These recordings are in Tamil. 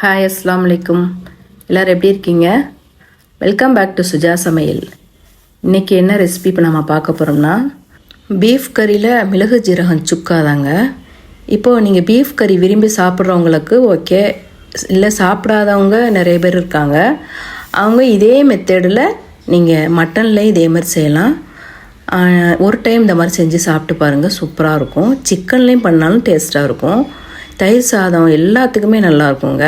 ஹாய் அஸ்லாம் வலைக்கும் எல்லோரும் எப்படி இருக்கீங்க? வெல்கம் பேக் டு சுஜா சமையல் இன்றைக்கி என்ன ரெசிபி இப்போ நம்ம பார்க்க போகிறோம்னா பீஃப் கறியில் மிளகு ஜீரகம் சுக்கா தாங்க இப்போது நீங்கள் பீஃப் கறி விரும்பி சாப்பிட்றவங்களுக்கு ஓகே இல்லை சாப்பிடாதவங்க நிறைய பேர் இருக்காங்க. அவங்க இதே மெத்தடில் நீங்கள் மட்டன்லேயும் இதே மாதிரி செய்யலாம். ஒரு டைம் இந்த மாதிரி செஞ்சு சாப்பிட்டு பாருங்கள் சூப்பராக இருக்கும். சிக்கன்லேயும் பண்ணாலும் டேஸ்ட்டாக இருக்கும். தயிர் சாதம் எல்லாத்துக்குமே நல்லா இருக்குங்க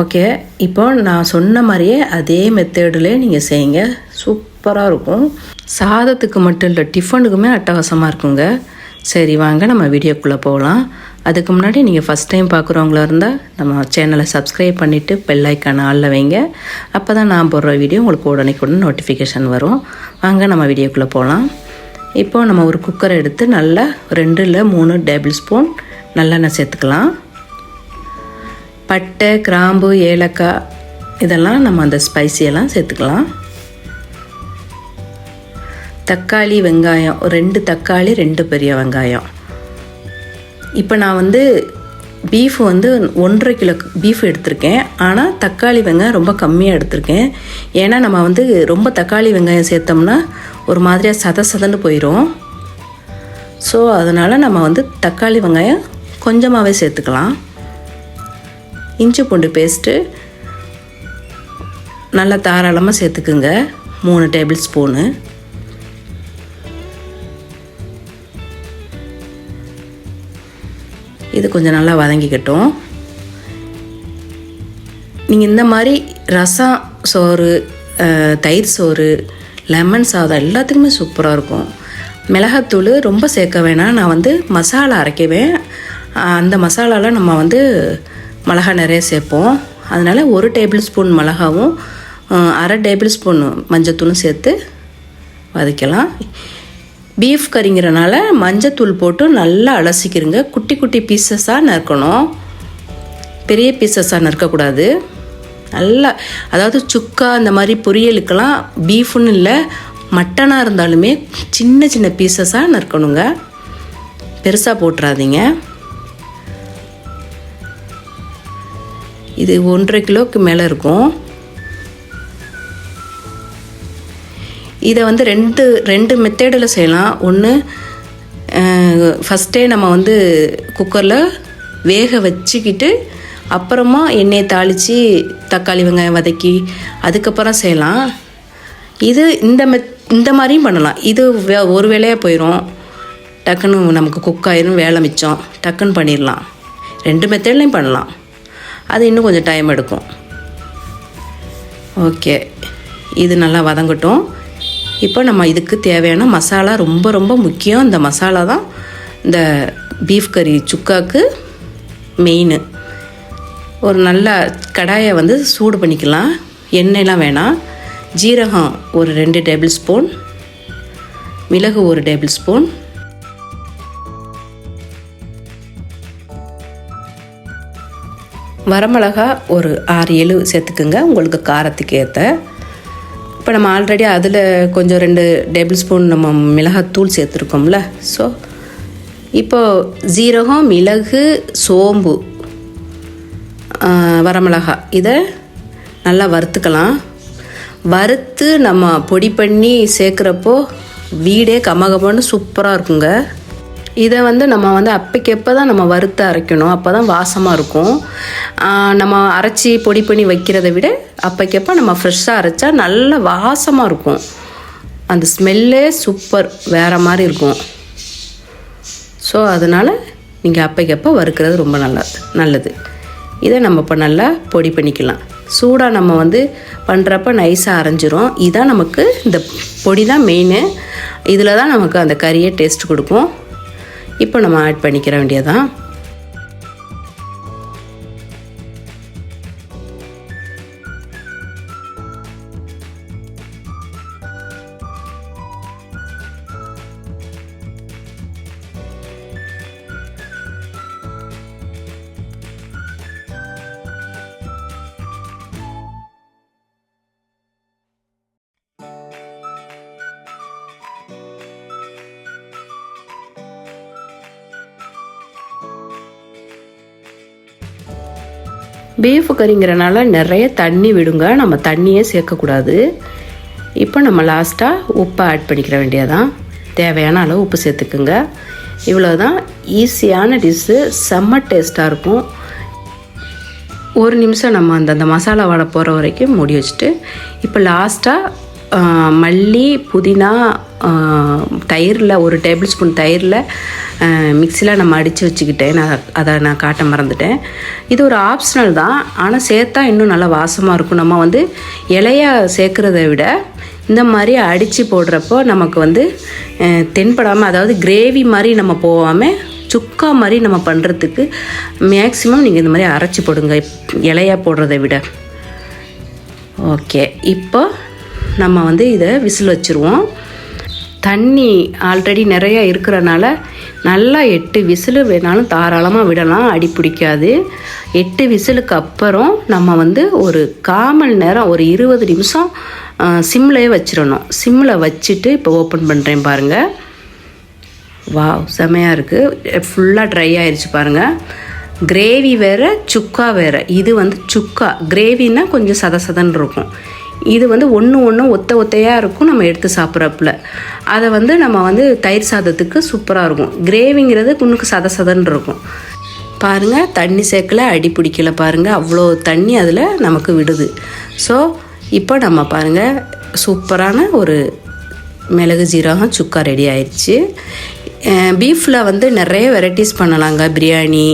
ஓகே இப்போ நான் சொன்ன மாதிரியே அதே மெத்தேடிலே நீங்கள் செய்யுங்க. சூப்பராக இருக்கும். சாதத்துக்கு மட்டும் இல்லை டிஃபனுக்குமே அட்டகாசமாக இருக்குங்க. சரி வாங்க நம்ம வீடியோக்குள்ளே போகலாம். அதுக்கு முன்னாடி நீங்கள் ஃபஸ்ட் டைம் பார்க்குறவங்களா இருந்தால் நம்ம சேனலை சப்ஸ்கிரைப் பண்ணிவிட்டு பெல்லைக்கான ஆளில் வைங்க. அப்போ தான் நான் போடுற வீடியோ உங்களுக்கு உடனே உடனே நோட்டிஃபிகேஷன் வரும். வாங்க நம்ம வீடியோக்குள்ளே போகலாம். இப்போ நம்ம ஒரு குக்கரை எடுத்து நல்லா ரெண்டு இல்லை மூணு டேபிள் ஸ்பூன் நல்லெண்ணெய் சேர்த்துக்கலாம். பட்டை கிராம்பு ஏலக்காய் இதெல்லாம் நம்ம அந்த ஸ்பைசியெல்லாம் சேர்த்துக்கலாம். தக்காளி வெங்காயம் ஒரு ரெண்டு தக்காளி ரெண்டு பெரிய வெங்காயம். இப்போ நான் வந்து பீஃப் வந்து ஒன்றரை கிலோ பீஃப் எடுத்திருக்கேன். ஆனால் தக்காளி வெங்காயம் ரொம்ப கம்மியாக எடுத்திருக்கேன். ஏன்னா நம்ம வந்து ரொம்ப தக்காளி வெங்காயம் சேர்த்தோம்னா ஒரு மாதிரியாக சத சதன்னு போயிடும் ஸோ அதனால் நம்ம வந்து தக்காளி வெங்காயம் கொஞ்சமாகவே சேர்த்துக்கலாம். இஞ்சி பூண்டு பேஸ்ட்டு நல்லா தாராளமாக சேர்த்துக்குங்க. மூணு டேபிள் ஸ்பூனு இது கொஞ்சம் நல்லா வதங்கிக்கட்டும். நீங்கள் இந்த மாதிரி ரசம் சோறு தயிர் சோறு லெமன் சாதம் எல்லாத்துக்குமே சூப்பராக இருக்கும். மிளகாத்தூள் ரொம்ப சேர்க்க வேணாம். நான் வந்து மசாலா அரைக்குவேன் அந்த மசாலாவில் நம்ம வந்து மிளகா நிறைய சேர்ப்போம். அதனால் ஒரு டேபிள் ஸ்பூன் மிளகாவும் அரை டேபிள் ஸ்பூன் மஞ்சத்தூளும் சேர்த்து வதக்கலாம். பீஃப் கறிங்கிறனால மஞ்சத்தூள் போட்டு நல்லா அலசிக்கிறங்க குட்டி குட்டி பீசஸாக நறுக்கணும். பெரிய பீசஸாக நறுக்கக்கூடாது. நல்லா அதாவது சுக்கா இந்த மாதிரி பொரியலுக்கெல்லாம் பீஃப்னு இல்லை மட்டனாக இருந்தாலுமே சின்ன சின்ன பீசஸாக நறுக்கணுங்க. பெருசாக போட்டுறாதீங்க. இது ஒன்றரை கிலோவுக்கு மேலே இருக்கும். இதை வந்து ரெண்டு ரெண்டு மெத்தேடில் செய்யலாம். ஒன்று ஃபஸ்ட்டே நம்ம வந்து குக்கரில் வேக வச்சுக்கிட்டு அப்புறமா எண்ணெயை தாளித்து தக்காளி வெங்காயம் வதக்கி அதுக்கப்புறம் செய்யலாம். இது இந்த மெத் இந்த மாதிரியும் பண்ணலாம். இது வே- ஒரு வேலையாக போயிடும் டக்குன்னு நமக்கு குக் ஆயிரும் வேலை மிச்சம். டக்குன்னு பண்ணிடலாம் ரெண்டு மெத்தேட்லேயும் பண்ணலாம். அது இன்னும் கொஞ்சம் டைம் எடுக்கும். ஓகே இது நல்லா வதங்கட்டும். இப்போ நம்ம இதுக்கு தேவையான மசாலா ரொம்ப ரொம்ப முக்கியம். இந்த மசாலா தான் இந்த பீஃப் கறி சுக்காவுக்கு மெயின் ஒரு நல்ல கடாயை வந்து சூடு பண்ணிக்கலாம். எண்ணெயெலாம் வேணாம். ஜீரகம் ஒரு ரெண்டு டேபிள் ஸ்பூன் மிளகு ஒரு டேபிள் ஸ்பூன் வரமிளகா ஒரு ஆறு ஏழு சேர்த்துக்குங்க. உங்களுக்கு காரத்துக்கு ஏற்ற இப்போ நம்ம ஆல்ரெடி அதில் கொஞ்சம் ரெண்டு டேபிள் ஸ்பூன் நம்ம மிளகாத்தூள் சேர்த்துருக்கோம்ல. ஸோ இப்போது ஜீரகம் மிளகு சோம்பு வரமிளகா. இதை நல்லா வறுத்துக்கலாம். வறுத்து நம்ம பொடி பண்ணி சேர்க்குறப்போ வீடே கமகமன்னு சூப்பராக இருக்குங்க. இதை வந்து நம்ம வந்து அப்பைக்கப்போ தான் நம்ம வறுத்து அரைக்கணும் அப்போ தான் வாசமாக இருக்கும் நம்ம அரைச்சி பொடி பண்ணி வைக்கிறத விட அப்பைக்கப்போ நம்ம ஃப்ரெஷ்ஷாக அரைச்சா நல்ல வாசமாக இருக்கும். அந்த ஸ்மெல்லே சூப்பர் வேறு மாதிரி இருக்கும். ஸோ அதனால் நீங்கள் அப்பைக்கப்போ வறுக்கிறது ரொம்ப நல்லது நல்லது. இதை நம்ம இப்போ நல்லா பொடி பண்ணிக்கலாம். சூடாக நம்ம வந்து பண்ணுறப்ப நைஸாக அரைஞ்சிரும். இதான் நமக்கு இந்த பொடி தான் மெயின் இதில் தான் நமக்கு அந்த கறியை டேஸ்ட் கொடுக்கும். இப்போ நம்ம ஆட் பண்ணிக்கிற வேண்டியதான் பீஃப் கறிங்கிறனால நிறைய தண்ணி விடுங்க. நம்ம தண்ணியே சேர்க்கக்கூடாது. இப்போ நம்ம லாஸ்ட்டாக உப்பை ஆட் பண்ணிக்கிற வேண்டியதான் தேவையான அளவு உப்பு சேர்த்துக்குங்க. இவ்வளோதான் ஈஸியான டிஷ்ஷு செம்ம டேஸ்ட்டாக இருக்கும். ஒரு நிமிஷம் நம்ம அந்த அந்த மசாலா வடை போகிற வரைக்கும் மூடி வச்சுட்டு இப்போ லாஸ்ட்டாக மல்லி புதினா தயிரில் ஒரு டேபிள் ஸ்பூன் தயிரில் மிக்சியில் நம்ம அடித்து வச்சுக்கிட்டேன் நான் அதை நான் காட்ட மறந்துட்டேன். இது ஒரு ஆப்ஷனல் தான். ஆனால் சேர்த்தா இன்னும் நல்லா வாசமாக இருக்கும். நம்ம வந்து இலையா சேர்க்குறத விட இந்த மாதிரி அடித்து போடுறப்போ நமக்கு வந்து தென்படாமல் அதாவது கிரேவி மாதிரி நம்ம போகாமல் சுக்கா மாதிரி நம்ம பண்ணுறதுக்கு மேக்ஸிமம் நீங்கள் இந்த மாதிரி அரைச்சி போடுங்க இலையா போடுறதை விட. ஓகே. இப்போ நம்ம வந்து இதை விசில் வச்சுருவோம். தண்ணி ஆல்ரெடி நிறையா இருக்கிறனால நல்லா எட்டு விசிலு வேணாலும் தாராளமாக விடலாம் அடி பிடிக்காது. எட்டு விசிலுக்கு அப்புறம் நம்ம வந்து ஒரு காமல் நேரம் ஒரு இருபது நிமிஷம் சிம்லேயே வச்சிடணும். சிம்மில் வச்சுட்டு இப்போ ஓப்பன் பண்ணுறேன் பாருங்கள் வாவ் செமையாக இருக்குது ஃபுல்லாக ட்ரை ஆயிடுச்சு பாருங்கள் கிரேவி வேறு சுக்கா வேறு. இது வந்து சுக்கா. கிரேவின்னா கொஞ்சம் சத சதன்னு இருக்கும். இது வந்து ஒன்று ஒன்று ஒத்த ஒத்தையாக இருக்கும் நம்ம எடுத்து சாப்பிட்றப்புல. அதை வந்து நம்ம வந்து தயிர் சாதத்துக்கு சூப்பராக இருக்கும். கிரேவிங்கிறது குன்னுக்கு சத சதன்னு இருக்கும். பாருங்கள் தண்ணி சேர்க்கல அடி பிடிக்கல பாருங்கள் அவ்வளோ தண்ணி அதில் நமக்கு விடுது. ஸோ இப்போ நம்ம பாருங்கள் சூப்பரான ஒரு மிளகு ஜீரகம் சுக்கா ரெடி ஆயிடுச்சு பீஃபில் வந்து நிறைய வெரைட்டிஸ் பண்ணலாங்க. பிரியாணி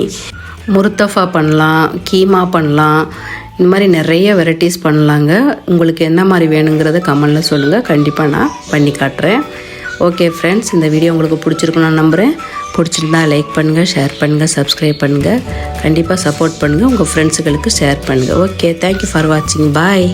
முருத்தஃபா பண்ணலாம் கீமா பண்ணலாம். இந்த மாதிரி நிறைய வெரைட்டிஸ் பண்ணலாங்க. உங்களுக்கு என்ன மாதிரி வேணுங்கிறத கமெண்டில் சொல்லுங்கள் கண்டிப்பாக நான் பண்ணி காட்டுறேன். ஓகே ஃப்ரெண்ட்ஸ் இந்த வீடியோ உங்களுக்கு பிடிச்சிருக்குன்னு நான் நம்புகிறேன் பிடிச்சிருந்தா லைக் பண்ணுங்கள் ஷேர் பண்ணுங்கள் சப்ஸ்கிரைப் பண்ணுங்கள் கண்டிப்பாக சப்போர்ட் பண்ணுங்கள் உங்கள் ஃப்ரெண்ட்ஸுகளுக்கு ஷேர் பண்ணுங்கள் ஓகே தேங்க்யூ ஃபார் வாட்சிங் பாய்